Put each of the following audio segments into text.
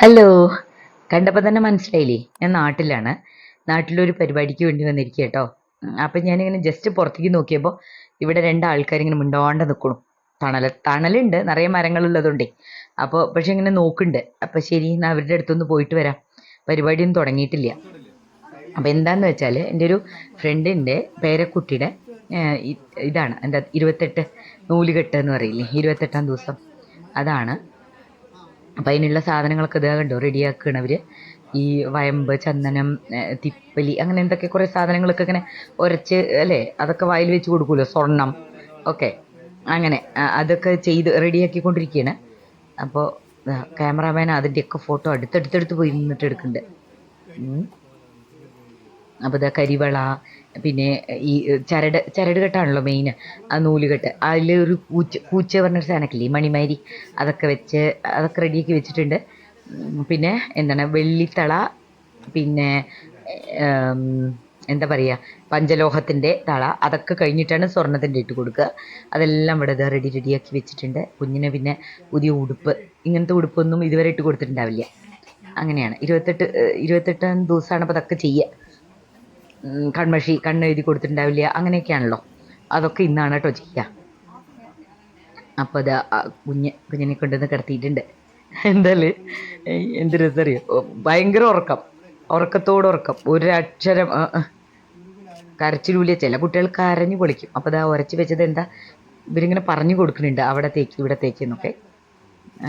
Hello. കണ്ടപ്പോൾ തന്നെ മനസ്സിലായില്ലേ? ഞാൻ നാട്ടിലാണ്. നാട്ടിലൊരു പരിപാടിക്ക് വേണ്ടി വന്നിരിക്കുക കേട്ടോ. അപ്പം ഞാനിങ്ങനെ ജസ്റ്റ് പുറത്തേക്ക് നോക്കിയപ്പോൾ ഇവിടെ രണ്ട് ആൾക്കാരിങ്ങനെ മിണ്ടാണ്ട് നിൽക്കണം തണൽ തണലുണ്ട്. നിറയെ മരങ്ങളുള്ളതുകൊണ്ടേ അപ്പോൾ പക്ഷെ ഇങ്ങനെ നോക്കുന്നുണ്ട്. അപ്പോൾ ശരി എന്നാൽ അവരുടെ അടുത്തൊന്ന് പോയിട്ട് വരാം. പരിപാടിയൊന്നും തുടങ്ങിയിട്ടില്ല. അപ്പോൾ എന്താന്ന് വെച്ചാൽ എന്റെ ഒരു ഫ്രണ്ടിന്റെ പേരക്കുട്ടിയുടെ ഇതാണ്. എന്താ ഇരുപത്തെട്ട് നൂലുകെട്ട് എന്ന് പറയില്ലേ? ഇരുപത്തെട്ടാം ദിവസം. അതാണ്. അപ്പം അതിനുള്ള സാധനങ്ങളൊക്കെ ഇതാ കണ്ടോ റെഡിയാക്കുകയാണ് അവർ ഈ വയമ്പ് ചന്ദനം തിപ്പലി അങ്ങനെ എന്തൊക്കെ കുറേ സാധനങ്ങളൊക്കെ ഇങ്ങനെ ഉരച്ച് അല്ലേ അതൊക്കെ വായിൽ വെച്ച് കൊടുക്കുമല്ലോ സ്വർണം ഓക്കെ അങ്ങനെ അതൊക്കെ ചെയ്ത് റെഡിയാക്കിക്കൊണ്ടിരിക്കുകയാണ് അപ്പോൾ ക്യാമറാമാൻ അതിന്റെയൊക്കെ ഫോട്ടോ അടുത്തടുത്തടുത്ത് പോയി നിന്നിട്ട് എടുക്കുന്നുണ്ട്. അപ്പോൾ ഇതാ കരിവള പിന്നെ ഈ ചരട് ചരട് കെട്ടാണല്ലോ മെയിൻ ആ നൂലുകെട്ട്. അതിൽ ഒരു കൂച്ച പൂച്ച പറഞ്ഞൊരു സാധനമൊക്കെ മണിമാരി അതൊക്കെ വെച്ച് അതൊക്കെ റെഡിയാക്കി വെച്ചിട്ടുണ്ട്. പിന്നെ എന്താണ് വെള്ളിത്തള പിന്നെ എന്താ പറയുക പഞ്ചലോഹത്തിന്റെ തള അതൊക്കെ കഴിഞ്ഞിട്ടാണ് സ്വർണത്തിന്റെ ഇട്ട് കൊടുക്കുക. അതെല്ലാം ഇവിടെ ഇതാ റെഡി റെഡിയാക്കി വെച്ചിട്ടുണ്ട്. കുഞ്ഞിനെ പിന്നെ പുതിയ ഉടുപ്പ് ഇങ്ങനത്തെ ഉടുപ്പൊന്നും ഇതുവരെ ഇട്ട് കൊടുത്തിട്ടുണ്ടാവില്ല. അങ്ങനെയാണ്. ഇരുപത്തെട്ട് ഇരുപത്തെട്ടാം ദിവസമാണ് അപ്പോൾ അതൊക്കെ ചെയ്യുക. കൺമഷി കണ്ണ് എഴുതി കൊടുത്തിട്ടുണ്ടാവില്ല അങ്ങനെയൊക്കെയാണല്ലോ. അതൊക്കെ ഇന്നാണ് കേട്ടോ ചെയ്യുക അപ്പോൾ അത് കുഞ്ഞ് കുഞ്ഞിനെ കൊണ്ടുവന്ന് കിടത്തിയിട്ടുണ്ട്. എന്തായാലും എന്ത് രസറിയോ? ഭയങ്കര ഉറക്കം. ഉറക്കത്തോട് ഉറക്കം. ഒരക്ഷരം. കരച്ചിലൂല ചില കുട്ടികൾ കരഞ്ഞു പൊളിക്കും. അപ്പോൾ അതാ ഉരച്ച് വെച്ചത് എന്താ? ഇവരിങ്ങനെ പറഞ്ഞു കൊടുക്കുന്നുണ്ട് അവിടെ തേക്ക് ഇവിടെ തേക്ക് എന്നൊക്കെ.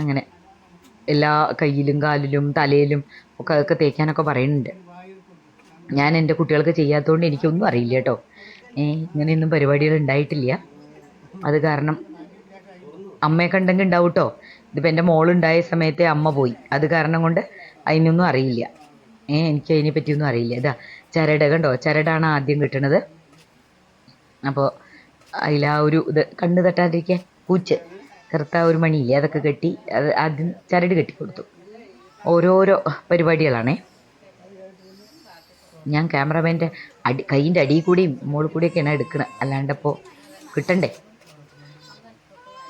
അങ്ങനെ എല്ലാ കയ്യിലും കാലിലും തലയിലും ഒക്കെ അതൊക്കെ തേക്കാനൊക്കെ പറയുന്നുണ്ട്. ഞാൻ എന്റെ കുട്ടികൾക്ക് ചെയ്യാത്തതുകൊണ്ട് എനിക്കൊന്നും അറിയില്ല കേട്ടോ. ഇങ്ങനെയൊന്നും പരിപാടികൾ ഉണ്ടായിട്ടില്ല. അത് കാരണം അമ്മയെ കണ്ടെങ്കിൽ ഉണ്ടാവും കേട്ടോ. ഇതിപ്പോൾ എന്റെ മോളുണ്ടായ സമയത്തെ അമ്മ പോയി. അത് കാരണം കൊണ്ട് അതിനൊന്നും അറിയില്ല. ഏ എനിക്ക് അതിനെ പറ്റിയൊന്നും അറിയില്ല. ഇതാ ചരട് കണ്ടോ ചരടാണ് ആദ്യം കിട്ടണത്. അപ്പോൾ അതിൽ ആ ഒരു ഇത് കണ്ണ് തട്ടാതിരിക്കാൻ പൂച്ച്. കറുത്ത ഒരു മണിയില്ലേ? അതൊക്കെ കെട്ടി അത് ആദ്യം ചരട് കെട്ടി കൊടുത്തു ഓരോരോ പരിപാടികളാണേ. ഞാൻ ക്യാമറമാന്റെ അടി കൈയിന്റെ അടിയിൽ കൂടിയും മുകളിൽ കൂടിയൊക്കെയാണ് എടുക്കുന്നത് അല്ലാണ്ടപ്പോൾ കിട്ടണ്ടേ?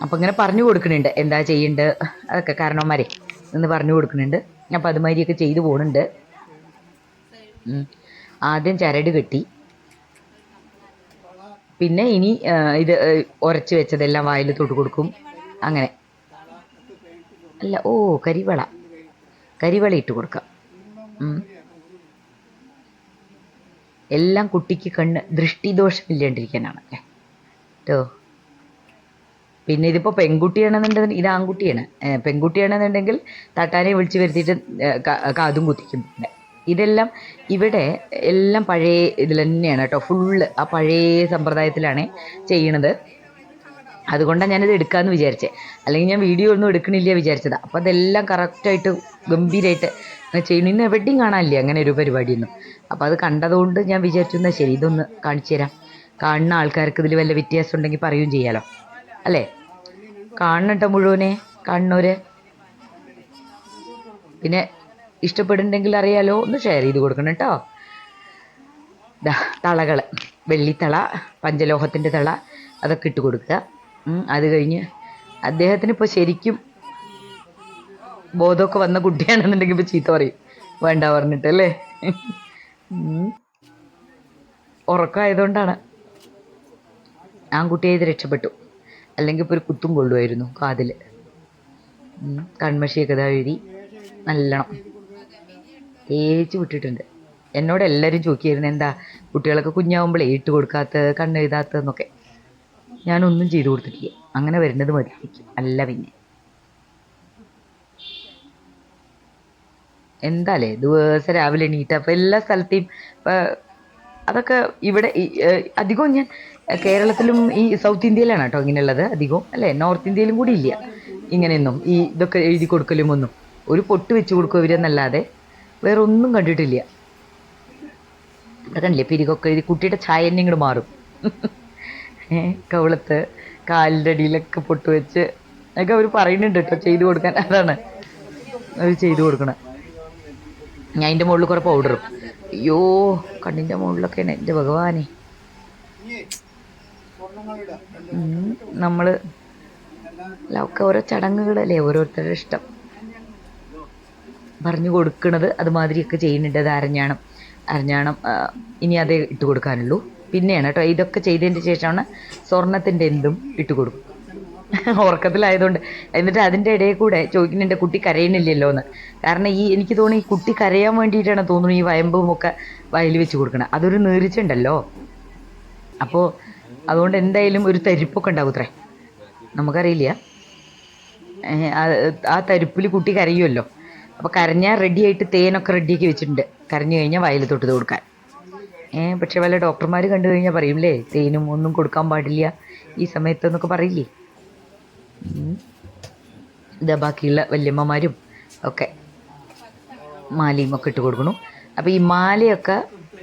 അപ്പോൾ ഇങ്ങനെ പറഞ്ഞു കൊടുക്കുന്നുണ്ട്. എന്താ ചെയ്യേണ്ടത് അതൊക്കെ കാരണവന്മാരെ എന്ന് പറഞ്ഞു കൊടുക്കുന്നുണ്ട്. അപ്പോൾ അതുമാതിരിയൊക്കെ ചെയ്തു പോകുന്നുണ്ട് ആദ്യം ചരട് കെട്ടി. പിന്നെ ഇനി ഇത് ഉരച്ച് വെച്ചതെല്ലാം വായിൽ തൊട്ട് കൊടുക്കും. അങ്ങനെ. അല്ല ഓ കരിവള. കരിവള ഇട്ട് കൊടുക്കാം. എല്ലാം കുട്ടിക്ക് കണ്ണ് ദൃഷ്ടിദോഷമില്ലാണ്ടിരിക്കാനാണ് അല്ലേ കേട്ടോ പിന്നെ ഇതിപ്പോൾ പെൺകുട്ടിയാണെന്നുണ്ടെങ്കിൽ ഇത് ആൺകുട്ടിയാണ്. പെൺകുട്ടിയാണെന്നുണ്ടെങ്കിൽ തട്ടാനെ വിളിച്ച് വരുത്തിയിട്ട് കാതും കുത്തിക്കും. ഇതെല്ലാം ഇവിടെ എല്ലാം പഴയ ഇതിൽ തന്നെയാണ് കേട്ടോ. ഫുള്ള് ആ പഴയ സമ്പ്രദായത്തിലാണ് ചെയ്യണത്. അതുകൊണ്ടാണ് ഞാനിത് എടുക്കാമെന്ന് വിചാരിച്ചത് അല്ലെങ്കിൽ ഞാൻ വീഡിയോ ഒന്നും എടുക്കണില്ല വിചാരിച്ചതാ. അപ്പോൾ അതെല്ലാം കറക്റ്റായിട്ട് ഗംഭീരമായിട്ട് ചെയ്യണം ഇന്ന് എവിടെയും കാണാനില്ല അങ്ങനെ ഒരു പരിപാടിയൊന്നും? അപ്പോൾ അത് കണ്ടതുകൊണ്ട് ഞാൻ വിചാരിച്ചു എന്നാൽ ശരി ഇതൊന്ന് കാണിച്ചു തരാം. കാണുന്ന ആൾക്കാർക്ക് ഇതിൽ വല്ല വ്യത്യാസം ഉണ്ടെങ്കിൽ പറയുകയും ചെയ്യാലോ. അല്ലേ? കാണണട്ടോ മുഴുവനെ? കാണുന്നവര്? പിന്നെ ഇഷ്ടപ്പെടുന്നുണ്ടെങ്കിൽ അറിയാലോ. ഒന്ന് ഷെയർ ചെയ്ത് കൊടുക്കണം കേട്ടോ. തളകൾ വെള്ളിത്തള പഞ്ചലോഹത്തിന്റെ തള അതൊക്കെ ഇട്ട് കൊടുക്കുക. അത് കഴിഞ്ഞ് അദ്ദേഹത്തിന് ഇപ്പോൾ ശരിക്കും ബോധമൊക്കെ വന്ന കുട്ടിയാണെന്നുണ്ടെങ്കിൽ ഇപ്പോൾ ചീത്ത പറയും. വേണ്ട പറഞ്ഞിട്ട് അല്ലേ. ഉറക്കമായതുകൊണ്ടാണ്. ആൺകുട്ടിയായത് രക്ഷപ്പെട്ടു. അല്ലെങ്കിൽ ഇപ്പോൾ ഒരു കുത്തും കൊള്ളുമായിരുന്നു കാതിൽ കൺമഷിയൊക്കെ ഇതാ എഴുതി നല്ലോണം തേച്ച് വിട്ടിട്ടുണ്ട്. എന്നോട് എല്ലാവരും ചോദിക്കായിരുന്നു എന്താ കുട്ടികളൊക്കെ കുഞ്ഞാവുമ്പോഴേ ഇട്ട് കൊടുക്കാത്ത കണ്ണെഴുതാത്തതെന്നൊക്കെ ഞാനൊന്നും ചെയ്തു കൊടുത്തിട്ടില്ല. അങ്ങനെ വരുന്നത് മതി. അല്ല പിന്നെ. എന്താലേ ദിവസം രാവിലെ എണീറ്റ് അപ്പോൾ എല്ലാ സ്ഥലത്തെയും അതൊക്കെ ഇവിടെ അധികവും ഞാൻ കേരളത്തിലും ഈ സൗത്ത് ഇന്ത്യയിലാണ് കേട്ടോ ഇങ്ങനെയുള്ളത് അധികവും. അല്ലേ? നോർത്ത് ഇന്ത്യയിലും കൂടി ഇല്ല. ഇങ്ങനെയൊന്നും. ഈ ഇതൊക്കെ എഴുതി കൊടുക്കലും ഒന്നും ഒരു പൊട്ട് വെച്ച് കൊടുക്കും ഇവരെന്നല്ലാതെ. വേറെ ഒന്നും കണ്ടിട്ടില്ല. കണ്ടില്ലേ പിരികൊക്കെ എഴുതി കുട്ടിയുടെ ചായ തന്നെ ഇങ്ങോട്ട് മാറും. കവിളത്ത് കാലിന്റെ അടിയിലൊക്കെ പൊട്ട് വെച്ച് അതൊക്കെ അവർ പറയുന്നുണ്ട് കേട്ടോ ചെയ്തു കൊടുക്കാൻ. അതാണ് അവർ ചെയ്തു കൊടുക്കണം. ഞാൻ അതിന്റെ മുകളിൽ കുറേ പൗഡറും അയ്യോ കണ്ണിന്റെ മുകളിലൊക്കെയാണ് എന്റെ ഭഗവാനെ. നമ്മൾ ഒക്കെ ഓരോ ചടങ്ങുകളല്ലേ ഓരോരുത്തരുടെ ഇഷ്ടം. പറഞ്ഞു കൊടുക്കുന്നത് അതുമാതിരിയൊക്കെ ചെയ്യുന്നുണ്ട് അത് അരഞ്ഞാണം. അരഞ്ഞാണം ഇനി അതേ ഇട്ട് കൊടുക്കാനുള്ളൂ. പിന്നെയാണ് കേട്ടോ ഇതൊക്കെ ചെയ്തതിന്റെ ശേഷമാണ് സ്വർണത്തിന്റെ എന്തും ഇട്ട് കൊടുക്കും. ഉറക്കത്തിലായതുകൊണ്ട്. എന്നിട്ട് അതിന്റെ ഇടയിൽ കൂടെ ചോദിക്കുന്നുണ്ട് കുട്ടി കരയണില്ലല്ലോ എന്ന്. കാരണം ഈ എനിക്ക് തോന്നി ഈ കുട്ടി കരയാൻ വേണ്ടിയിട്ടാണ് തോന്നുന്നു ഈ വയമ്പും ഒക്കെ വയലിൽ വെച്ച് കൊടുക്കണം. അതൊരു നീറിച്ചുണ്ടല്ലോ അപ്പോൾ അതുകൊണ്ട് എന്തായാലും ഒരു തരിപ്പൊക്കെ ഉണ്ടാവും അത്രേ നമുക്കറിയില്ല ആ- തരിപ്പിൽ കുട്ടി കരയുമല്ലോ. അപ്പോൾ കരഞ്ഞാൽ റെഡിയായിട്ട് തേനൊക്കെ റെഡിയാക്കി വെച്ചിട്ടുണ്ട്. കരഞ്ഞു കഴിഞ്ഞാൽ വയലിൽ തൊട്ട് കൊടുക്കാൻ. പക്ഷെ വല്ല ഡോക്ടർമാർ കണ്ടു കഴിഞ്ഞാൽ പറയൂലേ തേനും ഒന്നും കൊടുക്കാൻ പാടില്ല. ഈ സമയത്ത് എന്നൊക്കെ പറയില്ലേ. ഇതാ ബാക്കിയുള്ള വല്യമ്മമാരും ഒക്കെ മാലയും ഒക്കെ ഇട്ട് കൊടുക്കണു. അപ്പോൾ ഈ മാലയൊക്കെ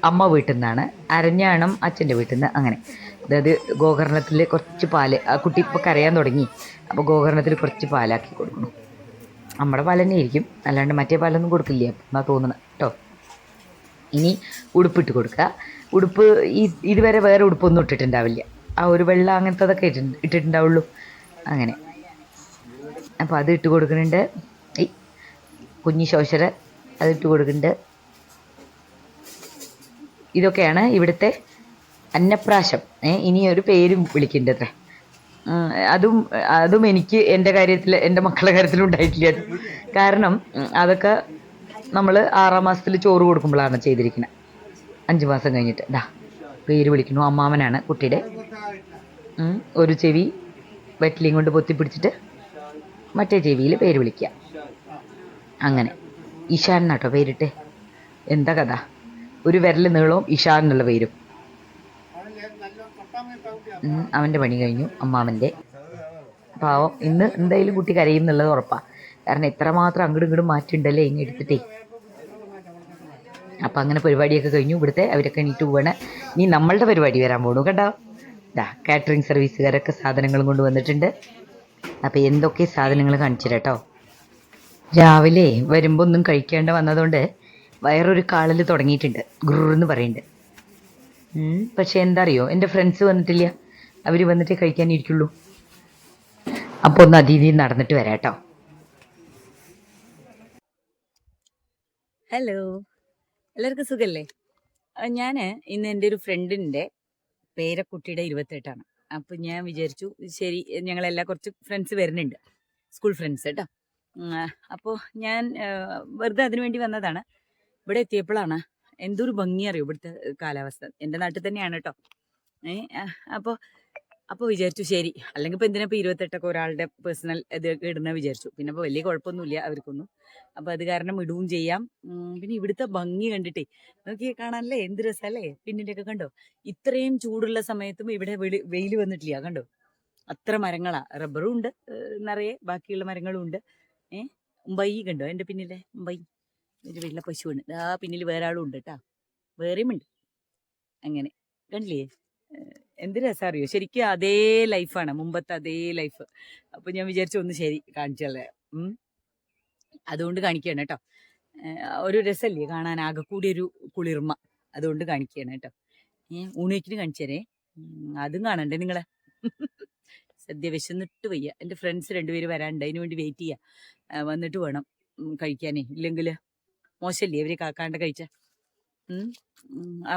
അമ്മ വീട്ടിൽ നിന്നാണ് അരഞ്ഞാണം അച്ഛന്റെ വീട്ടിൽ നിന്ന് അങ്ങനെ. അതായത് ഗോകർണത്തിൽ കുറച്ച് പാൽ. ആ കുട്ടി ഇപ്പോൾ കരയാൻ തുടങ്ങി. അപ്പോൾ ഗോകർണത്തിൽ കുറച്ച് പാലാക്കി കൊടുക്കണം. നമ്മുടെ പാൽ തന്നെ ആയിരിക്കും. അല്ലാണ്ട് മറ്റേ പാലൊന്നും കൊടുക്കില്ല. എന്നാ തോന്നുന്നത് കേട്ടോ ഇനി ഉടുപ്പിട്ട് കൊടുക്കുക. ഉടുപ്പ് ഈ ഇതുവരെ വേറെ ഉടുപ്പൊന്നും ഇട്ടിട്ടുണ്ടാവില്ല. ആ ഒരു വെള്ള അങ്ങനത്തതൊക്കെ ഇട്ടിട്ടുണ്ട് ഇട്ടിട്ടുണ്ടാവുള്ളൂ. അങ്ങനെ. അപ്പോൾ അത് ഇട്ട് കൊടുക്കുന്നുണ്ട്. ഈ കുഞ്ഞി ശോശര അത് ഇട്ട് കൊടുക്കുന്നുണ്ട്. ഇതൊക്കെയാണ് ഇവിടുത്തെ അന്നപ്രാശം. ഇനി ഒരു പേരും വിളിക്കേണ്ടത് അതും അതും എനിക്ക് എന്റെ കാര്യത്തിൽ എന്റെ മക്കളുടെ കാര്യത്തിൽ ഉണ്ടായിട്ടില്ല. കാരണം അതൊക്കെ നമ്മൾ ആറാം മാസത്തിൽ ചോറ് കൊടുക്കുമ്പോഴാണ് ചെയ്തിരിക്കുന്നത് അഞ്ച് മാസം കഴിഞ്ഞിട്ട്. ദാ പേര് വിളിക്കുന്നു. അമ്മാവനാണ് കുട്ടിയുടെ. ഒരു ചെവി വെറ്റിലിയും കൊണ്ട് പൊത്തി പിടിച്ചിട്ട് മറ്റേ ചെവിയിൽ പേര് വിളിക്കുക അങ്ങനെ. ഇഷാൻ എന്നാട്ടോ പേരിട്ട്. എന്താ കഥ? ഒരു വിരൽ നീളവും ഇഷാൻ എന്നുള്ള പേരും. അവന്റെ പണി കഴിഞ്ഞു. അമ്മാവന്റെ പാവം. ഇന്ന് എന്തായാലും കുട്ടി കരയും എന്നുള്ളത് ഉറപ്പാണ് കാരണം എത്രമാത്രം അങ്ങോട്ടും ഇങ്ങോട്ടും മാറ്റിണ്ടല്ലേ ഇങ്ങനെ എടുത്തിട്ടേ. അപ്പം അങ്ങനെ പരിപാടിയൊക്കെ കഴിഞ്ഞു. ഇവിടുത്തെ അവരൊക്കെ എണീറ്റ് പോവാണ്. ഇനി നമ്മളുടെ പരിപാടി വരാൻ പോകണു കേട്ടോ. ഇതാ കാറ്ററിംഗ് സർവീസുകാരൊക്കെ സാധനങ്ങളും കൊണ്ട് വന്നിട്ടുണ്ട്. അപ്പോൾ എന്തൊക്കെ സാധനങ്ങൾ കാണിച്ചു കേട്ടോ. രാവിലെ വരുമ്പോൾ ഒന്നും കഴിക്കേണ്ട വന്നതുകൊണ്ട് വയറൊരു കാളൽ തുടങ്ങിയിട്ടുണ്ട്. ഗുറെന്ന് പറയുന്നുണ്ട് പക്ഷേ എന്താ അറിയോ എന്റെ ഫ്രണ്ട്സ് വന്നിട്ടില്ല. അവർ വന്നിട്ടേ കഴിക്കാനിരിക്കുള്ളൂ അപ്പോൾ ഒന്ന് അതിഥി നടന്നിട്ട് വരാം കേട്ടോ. ഹലോ എല്ലാവർക്കും സുഖല്ലേ? ഞാൻ ഇന്ന് എന്റെ ഒരു ഫ്രണ്ടിന്റെ പേരക്കുട്ടിയുടെ ഇരുപത്തെട്ടാണ്. അപ്പം ഞാൻ വിചാരിച്ചു ശരി ഞങ്ങളെല്ലാം കുറച്ച് ഫ്രണ്ട്സ് വരുന്നുണ്ട്. സ്കൂൾ ഫ്രണ്ട്സ് കേട്ടോ അപ്പോൾ ഞാൻ വെറുതെ അതിനു വേണ്ടി വന്നതാണ്. ഇവിടെ എത്തിയപ്പോഴാണ് എന്തൊരു ഭംഗി അറിയോ ഇവിടുത്തെ കാലാവസ്ഥ. എന്റെ നാട്ടിൽ തന്നെയാണ് കേട്ടോ ഏ അപ്പോൾ അപ്പോൾ വിചാരിച്ചു ശരി. അല്ലെങ്കിൽ ഇപ്പോൾ എന്തിനാ ഇപ്പോൾ ഇരുപത്തെട്ടൊക്കെ ഒരാളുടെ പേഴ്സണൽ ഇത് ഇടുന്ന വിചാരിച്ചു. പിന്നെ ഇപ്പോൾ വലിയ കുഴപ്പമൊന്നുമില്ല അവർക്കൊന്നും. അപ്പോൾ അത് കാരണം ഇടുകയും ചെയ്യാം. പിന്നെ ഇവിടുത്തെ ഭംഗി കണ്ടിട്ടേ നോക്കി കാണാനല്ലേ? എന്ത് രസമല്ലേ? പിന്നിലൊക്കെ കണ്ടോ? ഇത്രയും ചൂടുള്ള സമയത്തും ഇവിടെ വെയിൽ വന്നിട്ടില്ല കണ്ടോ? അത്ര മരങ്ങളാ. റബ്ബറും ഉണ്ട് നിറയെ ബാക്കിയുള്ള മരങ്ങളും ഉണ്ട്. ഏ ഉമ്പൈ കണ്ടോ? എന്റെ പിന്നിലെ ഉമ്പൈ ഒരു വെള്ള പശുവാണ്. ആ പിന്നിൽ വേറെ ആളും ഉണ്ട് കേട്ടാ വേറെയും ഉണ്ട്. അങ്ങനെ. കണ്ടില്ലേ? എന്ത് രസം അറിയോ ശരിക്കും അതേ ലൈഫാണ് മുമ്പത്തെ അതേ ലൈഫ്. അപ്പോൾ ഞാൻ വിചാരിച്ചു ഒന്ന് ശരി കാണിച്ചല്ലേ. അതുകൊണ്ട് കാണിക്കുകയാണ് കേട്ടോ. ഒരു രസമല്ലേ കാണാൻ? ആകെ കൂടി ഒരു കുളിർമ. അതുകൊണ്ട് കാണിക്കുകയാണ് കേട്ടോ. ഊണിക്കിന് കാണിച്ചേരേ. അതും കാണണ്ടേ നിങ്ങളെ? സദ്യ വിശന്നിട്ട് വയ്യ. എന്റെ ഫ്രണ്ട്സ് രണ്ടുപേര് വരാനുണ്ട് അതിന് വേണ്ടി വെയിറ്റ് ചെയ്യുക വന്നിട്ട് വേണം കഴിക്കാനേ. ഇല്ലെങ്കിൽ മോശമല്ലേ അവർ കാക്കാണ്ട് കഴിച്ച?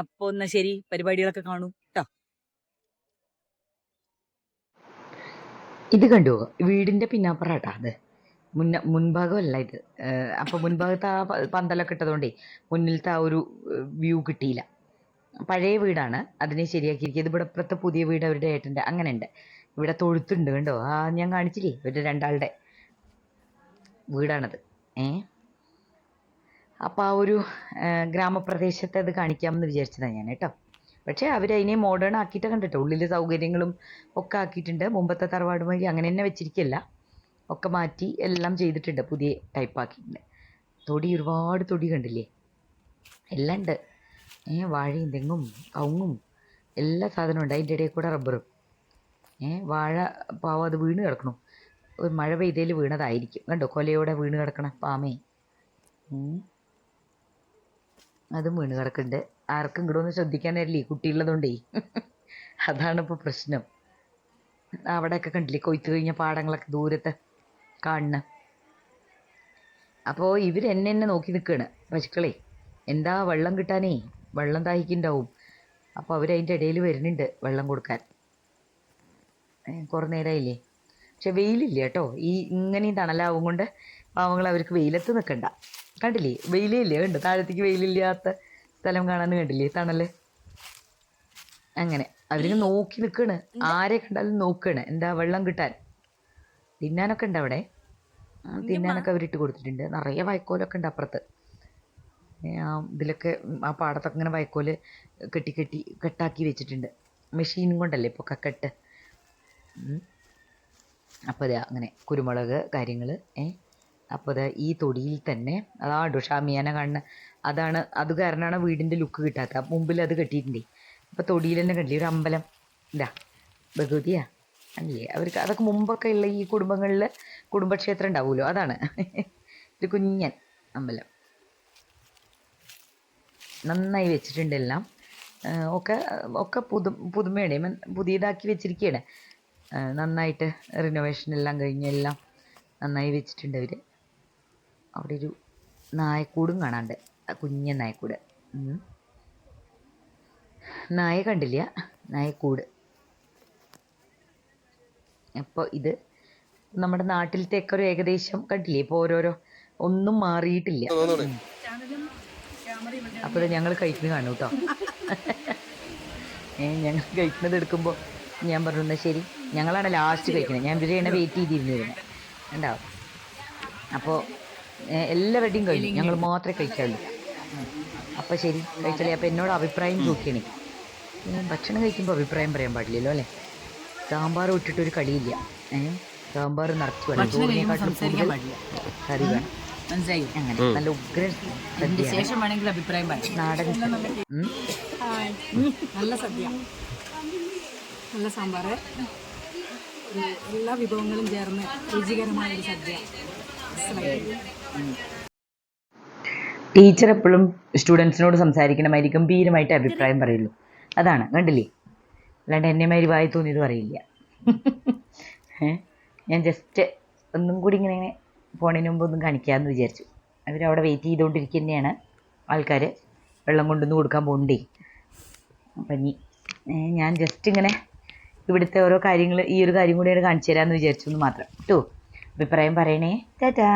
അപ്പോൾ എന്നാ ശരി. പരിപാടികളൊക്കെ കാണൂ കേട്ടോ ഇത് കണ്ടു. വീടിന്റെ പിന്നാപ്പുറാട്ടാ അത്. മുന്ന മുൻഭാഗമല്ല ഇത്. അപ്പോൾ മുൻഭാഗത്ത് ആ പന്തലൊക്കെ ഇട്ടതുകൊണ്ടേ മുന്നിലത്തെ ആ ഒരു വ്യൂ കിട്ടിയില്ല. പഴയ വീടാണ്. അതിനെ ശരിയാക്കിയിരിക്കുന്നത്. ഇവിടെ ഇപ്പുറത്തെ പുതിയ വീട് അവരുടെ ഏട്ടന്റെ അങ്ങനെ ഉണ്ട് ഇവിടെ തൊഴുത്തുണ്ട് കണ്ടോ? ആ ഞാൻ കാണിച്ചില്ലേ? ഇവരുടെ രണ്ടാളുടെ വീടാണത്. ഏ അപ്പോൾ ആ ഒരു ഗ്രാമപ്രദേശത്തെ അത് കാണിക്കാമെന്ന് വിചാരിച്ചതാണ് ഞാൻ കേട്ടോ. പക്ഷേ അവരതിനെ മോഡേൺ ആക്കിയിട്ട് കണ്ടിട്ടോ ഉള്ളിലെ സൗകര്യങ്ങളും ഒക്കെ ആക്കിയിട്ടുണ്ട്. മുമ്പത്തെ തറവാട് വഴി അങ്ങനെ തന്നെ വെച്ചിരിക്കില്ല. ഒക്കെ മാറ്റി എല്ലാം ചെയ്തിട്ടുണ്ട് പുതിയ ടൈപ്പ് ആക്കിയിട്ടുണ്ട്. തൊടി ഒരുപാട് തൊടി കണ്ടില്ലേ? എല്ലാം ഉണ്ട്. ഏ വാഴയും തെങ്ങും കവുങ്ങും എല്ലാ സാധനവും ഉണ്ട്. അതിന്റെ ഇടയിൽ കൂടെ റബ്ബറും ഏ വാഴ പാവം അത് വീണ് കിടക്കണു. ഒരു മഴ പെയ്തതിൽ വീണതായിരിക്കും. കണ്ടോ? കൊലയോടെ വീണ് കിടക്കണ പാമേ. അതും വീണ് കിടക്കുന്നുണ്ട്. ആർക്കും ഇങ്ങോട്ട് ഒന്ന് ശ്രദ്ധിക്കാൻ നേരില്ലേ കുട്ടിയുള്ളതുകൊണ്ടേ അതാണ് ഇപ്പോൾ പ്രശ്നം. അവിടെയൊക്കെ കണ്ടില്ലേ കൊയ്ത്ത് കഴിഞ്ഞ പാടങ്ങളൊക്കെ ദൂരത്തെ കാണുന്ന. അപ്പോൾ ഇവർ എന്നെ എന്നെ നോക്കി നിൽക്കുകയാണ് പശുക്കളെ എന്താ വെള്ളം കിട്ടാനേ? വെള്ളം ദാഹിക്കുന്നുണ്ടാവും. അപ്പോൾ അവരതിന്റെ ഇടയിൽ വരുന്നുണ്ട് വെള്ളം കൊടുക്കാൻ. കുറേ നേരമായില്ലേ പക്ഷെ വെയിലില്ല കേട്ടോ. ഈ ഇങ്ങനെയും തണലാവും കൊണ്ട് പാവങ്ങൾ അവർക്ക് വെയിലത്ത് നിൽക്കണ്ട കണ്ടില്ലേ? വെയിലില്ലേ കണ്ടോ? താഴത്തേക്ക് വെയിലില്ലാത്ത സ്ഥലം കാണാൻ കണ്ടില്ലേ? തണൽ. അങ്ങനെ. അവരിങ്ങനെ നോക്കി നിൽക്കണ് ആരെ കണ്ടാലും നോക്കണ്. എന്താ വെള്ളം കിട്ടാൻ. തിന്നാനൊക്കെ ഉണ്ട് അവിടെ. തിന്നാനൊക്കെ അവരിട്ട് കൊടുത്തിട്ടുണ്ട്. നിറയെ വൈക്കോലൊക്കെ ഉണ്ട് അപ്പുറത്ത്. ഇതിലൊക്കെ ആ പാടത്തൊക്കെ ഇങ്ങനെ വൈക്കോൽ കെട്ടി കെട്ടി കെട്ടാക്കി വെച്ചിട്ടുണ്ട്. മെഷീൻ കൊണ്ടല്ലേ ഇപ്പോൾ കെട്ട്. അപ്പൊ അതാ അങ്ങനെ കുരുമുളക് കാര്യങ്ങൾ ഏ അപ്പോൾ ഈ തൊടിയിൽ തന്നെ അതാ ഷാമിയാന കാണുന്ന. അതാണ് അത് കാരണമാണ് വീടിന്റെ ലുക്ക് കിട്ടാത്തത് മുമ്പിൽ അത് കെട്ടിയിട്ടുണ്ടേ. അപ്പോൾ തൊടിയിൽ തന്നെ കണ്ടില്ലേ ഒരു അമ്പലം. ഇതാ ഭഗവതിയാ? അല്ലേ? അവർക്ക് അതൊക്കെ മുമ്പൊക്കെ ഉള്ള ഈ കുടുംബങ്ങളിൽ കുടുംബക്ഷേത്രം ഉണ്ടാവുമല്ലോ. അതാണ്. ഒരു കുഞ്ഞൻ അമ്പലം. നന്നായി വെച്ചിട്ടുണ്ട് എല്ലാം. ഒക്കെ ഒക്കെ പുതു പുതുമയാണ്. പുതിയതാക്കി വെച്ചിരിക്കുകയാണ് നന്നായിട്ട് റിനോവേഷൻ എല്ലാം കഴിഞ്ഞ് എല്ലാം നന്നായി വെച്ചിട്ടുണ്ട് അവർ അവിടെ ഒരു നായക്കൂടും കാണാണ്ട്. കുഞ്ഞ നായക്കൂട്. നായ കണ്ടില്ല. നായക്കൂട്. അപ്പോൾ ഇത് നമ്മുടെ നാട്ടിലത്തേക്ക് ഒരു ഏകദേശം കണ്ടില്ലേ? ഇപ്പോൾ ഓരോരോ ഒന്നും മാറിയിട്ടില്ല. അപ്പോൾ ഞങ്ങൾ കഴിക്കുന്നത് കാണും കേട്ടോ. ഏ ഞങ്ങൾ കഴിക്കുന്നത് എടുക്കുമ്പോൾ ഞാൻ പറഞ്ഞു എന്നാൽ ശരി. ഞങ്ങളാണ് ലാസ്റ്റ് കഴിക്കുന്നത് ഞാൻ ഇവരെയാണ് വെയിറ്റ് ചെയ്തിരുന്നിരുന്നത് ഉണ്ടാവും അപ്പോൾ എല്ലാവരുടെയും കഴിഞ്ഞു. ഞങ്ങൾ മാത്രമേ കഴിച്ചുള്ളൂ അപ്പം ശരി കഴിച്ചല്ലേ അപ്പം എന്നോട് അഭിപ്രായം ചോദിക്കണേ. ഭക്ഷണം കഴിക്കുമ്പോൾ അഭിപ്രായം പറയാൻ പാടില്ലല്ലോ അല്ലേ? സാമ്പാർ വിട്ടിട്ട് ഒരു കളിയില്ല. ഏ സാമ്പാർ നിറച്ച് വേണം സംസാരിക്കാൻ കൂടുതൽ കറി വേണം. മനസ്സിലായി? അങ്ങനെ. നല്ല സദ്യയാണ്. ശേഷം വേണമെങ്കിൽ അഭിപ്രായം പറയാം. നാടൻ നല്ല സദ്യ. നല്ല സാമ്പാർ എല്ലാ വിഭവങ്ങളും ചേർന്ന് രുചികരമായ ഒരു സദ്യ. മനസ്സിലായി? ടീച്ചർ എപ്പോഴും സ്റ്റുഡൻസിനോട് സംസാരിക്കണമായിരിക്കും ഭീരമായിട്ട് അഭിപ്രായം പറയുള്ളൂ. അതാണ് കണ്ടില്ലേ? അല്ലാണ്ട് എന്നെ മാതിരി വായി തോന്നിയത് പറയില്ല? ഞാൻ ജസ്റ്റ് ഒന്നും കൂടി ഇങ്ങനെ ഫോണിന് മുമ്പ് ഒന്നും കാണിക്കാമെന്ന് വിചാരിച്ചു. അവരവിടെ വെയിറ്റ് ചെയ്തുകൊണ്ടിരിക്കുന്നതാണ് ആൾക്കാർ വെള്ളം കൊണ്ടുവന്ന് കൊടുക്കാൻ പോകണ്ടേ അപ്പം ഇനി ഞാൻ ജസ്റ്റ് ഇങ്ങനെ ഇവിടുത്തെ ഓരോ കാര്യങ്ങൾ ഈ ഒരു കാര്യം കൂടിയാണ് കാണിച്ചു തരാമെന്ന് വിചാരിച്ചു എന്ന് മാത്രം. കേട്ടോ അഭിപ്രായം പറയണേ. ടാറ്റാ.